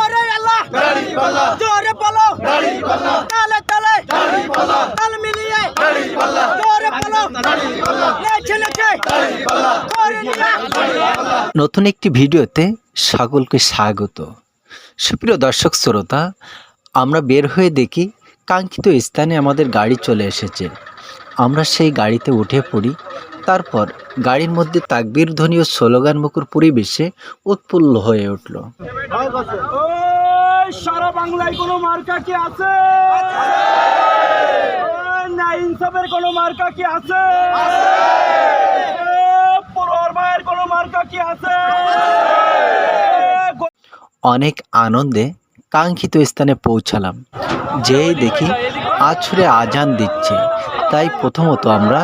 ওরে আল্লাহ। জোরে বলো। তালে তালে। তাল মিলিয়ে। জোরে বলো। নেচে নেচে করে নিয়া নতুন একটি ভিডিওতে সকলকে স্বাগত। সুপ্রিয় দর্শক শ্রোতা আমরা বের হয়ে দেখি কাঙ্ক্ষিত স্থানে আমাদের গাড়ি চলে এসেছে। আমরা সেই গাড়িতে উঠে পড়ি। তারপর গাড়ির মধ্যে তাকবীর ধ্বনি ও স্লোগান মুখর পরিবেশে উৎফুল্ল হয়ে উঠল। সারা বাংলায় কোনো মার্কা কি আছে? না ইনসাফের কোনো মার্কা কি আছে? মায়ের কোনো মার্কা কি আছে? অনেক আনন্দে কাঙ্ক্ষিত স্থানে পৌঁছালাম। যেই দেখি আছরে আজান দিচ্ছে। তাই প্রথমত আমরা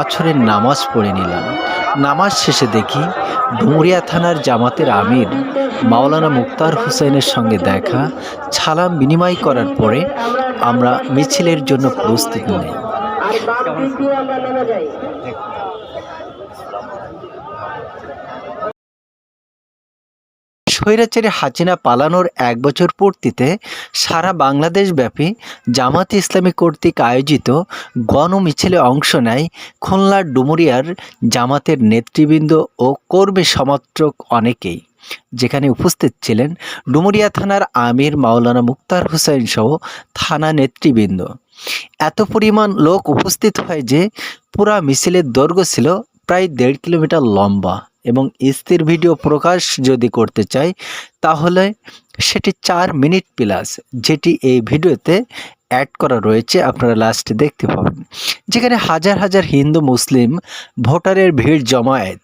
আছরের নামাজ পড়ে নিলাম। নামাজ শেষে দেখি ডুমুরিয়া থানার জামাতের আমির মাওলানা মুক্তার হুসেনের সঙ্গে দেখা, ছালাম বিনিময় করার পরে আমরা মিছিলের জন্য প্রস্তুতি নেই। স্বৈরাচারী হাসিনা পালানোর এক বছর পূর্তিতে সারা বাংলাদেশব্যাপী জামাত ইসলামী কর্তৃক আয়োজিত গণমিছিলে অংশ নেয় খুলনার ডুমুরিয়ার জামাতের নেতৃবৃন্দ ও কর্মী সমর্থক অনেকেই। যেখানে উপস্থিত ছিলেন ডুমুরিয়া থানার আমির মাওলানা মুক্তার হোসেন সহ থানা নেতৃবৃন্দ। এত পরিমাণ লোক উপস্থিত হয় যে পুরা মিছিলের দৈর্ঘ্য ছিল প্রায় দেড় কিলোমিটার লম্বা। এবং স্থির ভিডিও প্রকাশ যদি করতে চাই, তাহলে সেটি চার মিনিট প্লাস, যেটি এই ভিডিওতে অ্যাড করা রয়েছে, আপনারা লাস্টে দেখতে পাবেন। যেখানে হাজার হাজার হিন্দু মুসলিম ভোটারের ভিড় জমায়েত।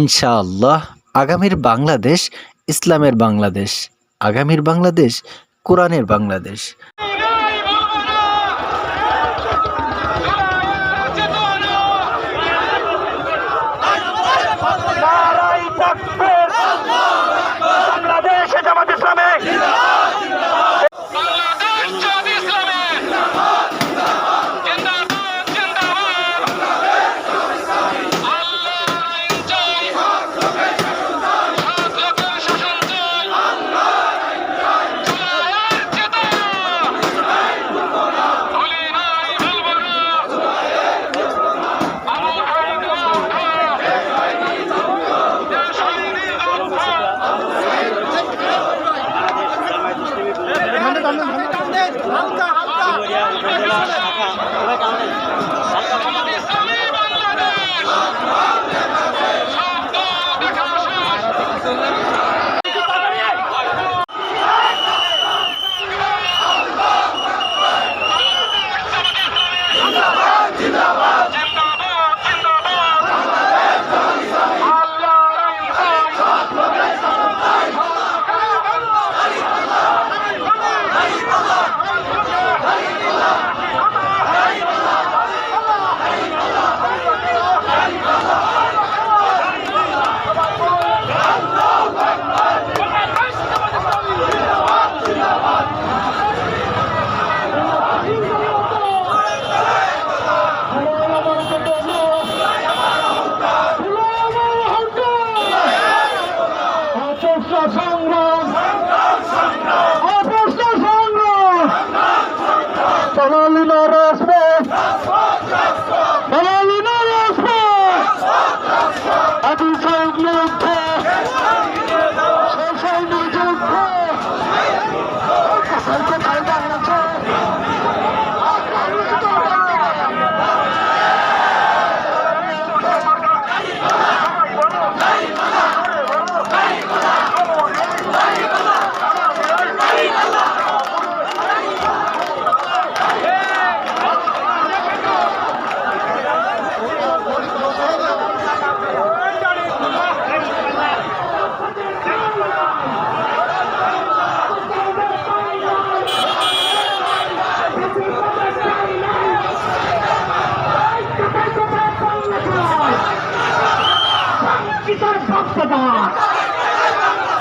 ইনশাআল্লাহ, আগামীর বাংলাদেশ ইসলামের বাংলাদেশ, আগামীর বাংলাদেশ, কোরআনের বাংলাদেশ। 감사합니다.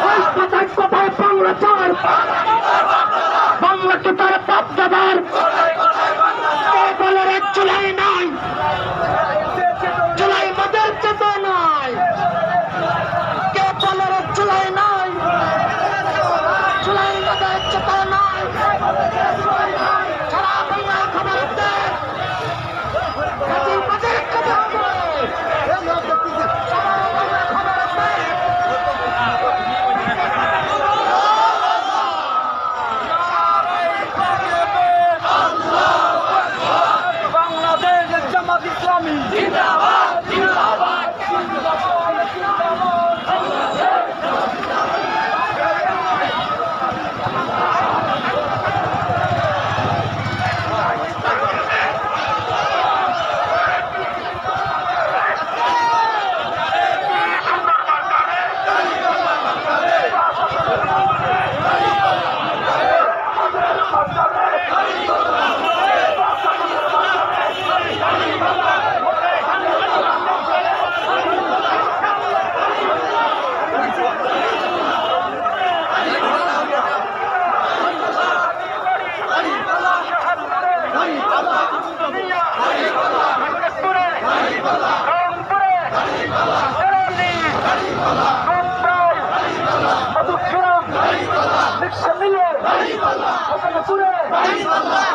ওই কথায় কথায় বাংলা চার। বাংলাকে তার বাপদাদার কে বলে রে জুলাই নাই জুলাই মদের চেতনায় কে বলে রে জুলাই নাই ইসলামী হাবিবুল্লাহ